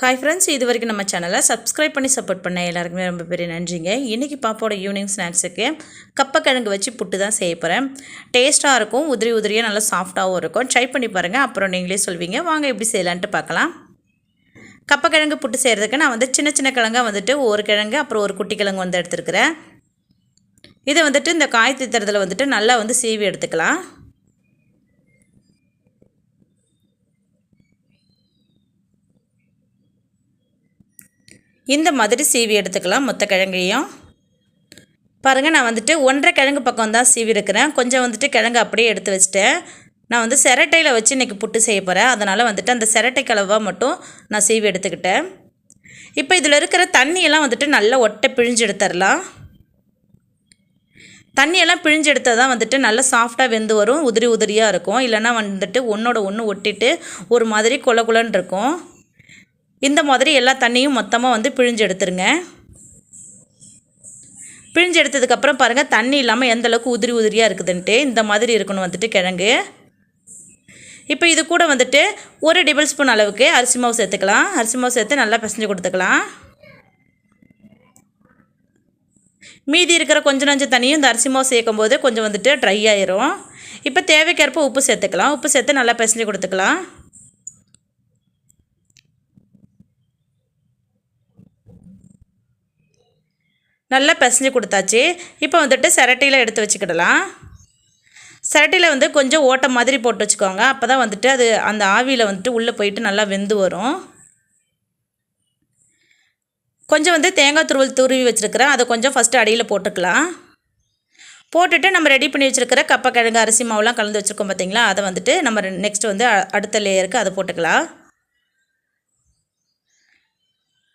Hi friends இது வரைக்கும் நம்ம சேனலை சப்ஸ்கிரைப் பண்ணி சப்போர்ட் பண்ண எல்லாருக்குமே ரொம்ப பெரிய நன்றிங்க. இன்றைக்கி பாப்போட ஈவினிங் ஸ்நாக்ஸுக்கு கப்பக்கிழங்கு வச்சு புட்டு தான் செய்ய போகிறேன் டேஸ்ட்டாக இருக்கும் உதிரி உதிரியாக நல்லா சாஃப்டாகவும் இருக்கும். ட்ரை பண்ணி பாருங்கள் அப்புறம் நீங்களே சொல்வீங்க. வாங்க எப்படி செய்யலான்ட்டு பார்க்கலாம். கப்பக்கிழங்கு புட்டு செய்கிறதுக்கு நான் வந்து சின்ன சின்ன கிழங்காக வந்துட்டு ஒரு கிழங்கு அப்புறம் ஒரு குட்டி கிழங்கு வந்து எடுத்துருக்கிறேன். இதை வந்துட்டு இந்த காய் தித்துறதுல வந்துட்டு நல்லா வந்து சீவி எடுத்துக்கலாம். இந்த மாதிரி சீவி எடுத்துக்கலாம் மொத்த கிழங்கையும் பாருங்கள் நான் வந்துட்டு ஒன்றரை கிழங்கு பக்கம் தான் சீவி இருக்கிறேன் கொஞ்சம் வந்துட்டு கிழங்கு அப்படியே எடுத்து வச்சுட்டேன். நான் வந்து சிரட்டையில் வச்சு இன்றைக்கி புட்டு செய்ய போகிறேன் அதனால் வந்துட்டு அந்த சிரட்டை கலவாக மட்டும் நான் சீவி எடுத்துக்கிட்டேன். இப்போ இதில் இருக்கிற தண்ணியெல்லாம் வந்துட்டு நல்லா ஒட்டை பிழிஞ்சு எடுத்துடலாம் தண்ணியெல்லாம் பிழிஞ்சு எடுத்தால் தான் வந்துட்டு நல்லா சாஃப்டாக வெந்து வரும் உதிரி உதிரியாக இருக்கும். இல்லைன்னா வந்துட்டு ஒன்றோட ஒன்று ஒட்டிட்டு ஒரு மாதிரி குல குலன்னு இருக்கும். இந்த மாதிரி எல்லா தண்ணியும் மொத்தமாக வந்து பிழிஞ்சு எடுத்துருங்க. பிழிஞ்சு எடுத்ததுக்கப்புறம் பாருங்கள் தண்ணி இல்லாமல் எந்தளவுக்கு உதிரி உதிரியாக இருக்குதுன்ட்டு இந்த மாதிரி இருக்கணும் வந்துட்டு கிழங்கு. இப்போ இது கூட வந்துட்டு ஒரு டேபிள் ஸ்பூன் அளவுக்கு அரிசி மாவு சேர்த்துக்கலாம். அரிசி மாவு சேர்த்து நல்லா பிசைஞ்சு கொடுத்துக்கலாம். மீதி இருக்கிற கொஞ்சம் நஞ்சு தண்ணியும் இந்த அரிசி மாவு சேர்க்கும் போது கொஞ்சம் வந்துட்டு ட்ரை ஆயிரும். இப்போ தேவைக்கேற்ப உப்பு சேர்த்துக்கலாம். உப்பு சேர்த்து நல்லா பிசைஞ்சு கொடுத்துக்கலாம். நல்லா பிசைஞ்சு கொடுத்தாச்சு. இப்போ வந்துட்டு சிரட்டையில் எடுத்து வச்சுக்கிடலாம். சிரட்டையில் வந்து கொஞ்சம் ஓட்டை மாதிரி போட்டு வச்சுக்கோங்க. அப்போ தான் வந்துட்டு அது அந்த ஆவியில் வந்துட்டு உள்ளே போயிட்டு நல்லா வெந்து வரும். கொஞ்சம் வந்து தேங்காய் துருவல் துருவி வச்சுருக்கிறேன். அதை கொஞ்சம் ஃபஸ்ட்டு அடியில் போட்டுக்கலாம். போட்டுட்டு நம்ம ரெடி பண்ணி வச்சுருக்கிற கப்பக்கிழங்கு அரிசி மாவுலாம் கலந்து வச்சுருக்கோம் பார்த்தீங்களா அதை வந்துட்டு நம்ம நெக்ஸ்ட் வந்து அடுத்த லேயருக்கு அதை போட்டுக்கலாம்.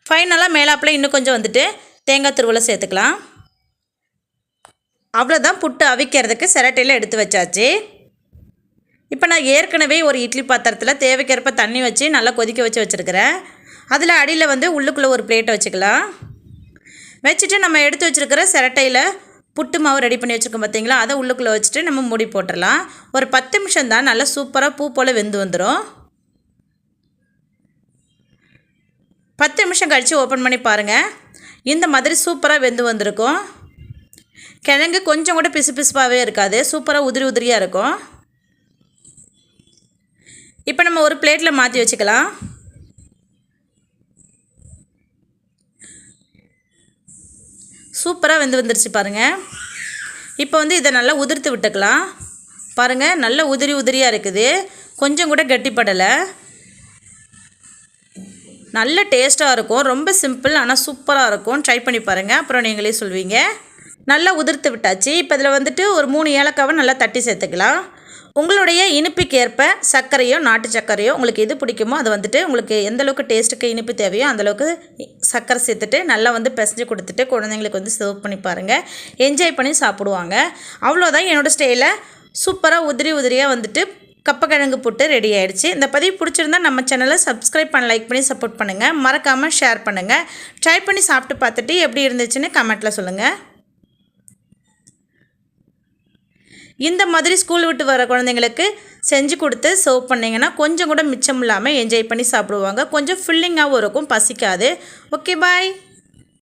ஃபைனலாக மேலாப்பில் இன்னும் கொஞ்சம் வந்துட்டு தேங்காய் துருவலை சேர்த்துக்கலாம். அவ்வளோதான் புட்டு அவிக்கிறதுக்கு சிரட்டையில் எடுத்து வச்சாச்சு. இப்போ நான் ஏற்கனவே ஒரு இட்லி பாத்திரத்தில் தேவைக்கேற்ப தண்ணி வச்சு நல்லா கொதிக்க வச்சு வச்சுருக்கிறேன். அதில் அடியில் வந்து உள்ளுக்குள்ளே ஒரு பிளேட்டை வச்சுக்கலாம். வச்சுட்டு நம்ம எடுத்து வச்சுருக்கிற சிரட்டையில் புட்டு மாவு ரெடி பண்ணி வச்சுருக்கோம் பார்த்தீங்களா அதை உள்ளுக்குள்ளே வச்சுட்டு நம்ம மூடி போட்டுடலாம். ஒரு பத்து நிமிஷம் தான் நல்லா சூப்பராக பூ போல் வெந்து வந்துடும் பத்து நிமிஷம் கழித்து ஓப்பன் பண்ணி பாருங்கள் இந்த மாதிரி சூப்பராக வெந்து வந்திருக்கும். கிழங்கு கொஞ்சம் கூட பிசு பிசுப்பாகவே இருக்காது. சூப்பராக உதிரி உதிரியாக இருக்கும். இப்போ நம்ம ஒரு பிளேட்டில் மாற்றி வச்சுக்கலாம். சூப்பராக வெந்து வந்துருச்சு பாருங்கள் இப்போ வந்து இதை நல்லா உதிர்த்து விட்டுக்கலாம். பாருங்கள் நல்ல உதிரி உதிரியாக இருக்குது. கொஞ்சம் கூட கட்டிப்படலை. நல்ல டேஸ்ட்டாக இருக்கும். ரொம்ப சிம்பிள் ஆனால் சூப்பராக இருக்கும். ட்ரை பண்ணி பாருங்கள் அப்புறம் நீங்களே சொல்வீங்க. நல்லா உதிர்த்து விட்டாச்சு. இப்போ இதில் வந்துட்டு ஒரு மூணு ஏலக்காவை நல்லா தட்டி சேர்த்துக்கலாம். உங்களுடைய இனிப்புக்கு ஏற்ப சர்க்கரையோ நாட்டு சர்க்கரையோ உங்களுக்கு எது பிடிக்குமோ அது வந்துட்டு உங்களுக்கு எந்த அளவுக்கு டேஸ்ட்டுக்கு இனிப்பு தேவையோ அந்தளவுக்கு சர்க்கரை சேர்த்துட்டு நல்லா வந்து பிசைஞ்சு கொடுத்துட்டு குழந்தைங்களுக்கு வந்து சர்வ் பண்ணி பாருங்கள் என்ஜாய் பண்ணி சாப்பிடுவாங்க. அவ்வளோதான் என்னோடய ஸ்டைலில் சூப்பராக உதிரி உதிரியாக வந்துட்டு கப்பக்கிழங்கு புட்டு ரெடி ஆகிடுச்சு இந்த பதிவு பிடிச்சிருந்தா நம்ம சேனலை சப்ஸ்கிரைப் பண்ண லைக் பண்ணி சப்போர்ட் பண்ணுங்கள் மறக்காமல் ஷேர் பண்ணுங்கள் ட்ரை பண்ணி சாப்பிட்டு பார்த்துட்டு எப்படி இருந்துச்சுன்னு கமெண்ட்டில் சொல்லுங்கள் இந்த மாதிரி ஸ்கூல் விட்டு வர குழந்தைங்களுக்கு செஞ்சு கொடுத்து சர்வ் பண்ணிங்கன்னா கொஞ்சம் கூட மிச்சம் இல்லாமல் என்ஜாய் பண்ணி சாப்பிடுவாங்க. கொஞ்சம் ஃபில்லிங்காகவும் இருக்கும் பசிக்காது. Okay bye